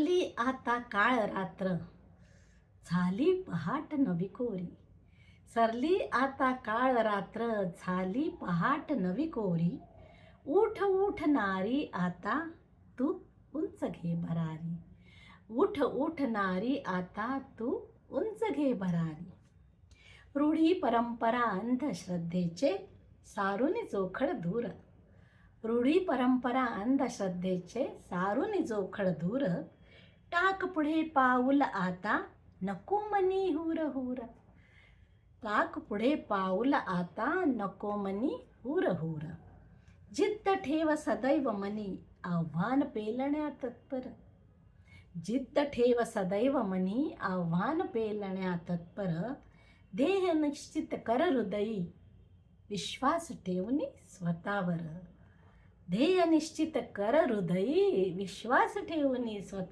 सरली आता काळ रात्र. झाली पहाट नवी कोरी सरली आता काळ रात्र झाली पहाट नवी कोरी उठ उठ नारी आता तू उंच घे भरारी. उठ उठ नारी आता तू उंच घे भरारी. रूढी परंपरा अंधश्रद्धेचे सारुनी जोखड दूर. रूढी परंपरा अंधश्रद्धेचे सारुनी जोखड दूर. टाक पुढे पाऊल आता. नको मनी हुर हुर. टाक पुढे पाऊल आता नको मनी हुर हुर. जिद्द ठेव सदैव मनी आव्हान पेलण्या तत्पर. जिद्द ठेव सदैव मनी आव्हान पेलण्या तत्पर. देह निश्चित कर हृदयी विश्वास ठेवणी स्वतःवर. ध्येय निश्चित कर हृदयी विश्वास ठेवणी स्वतः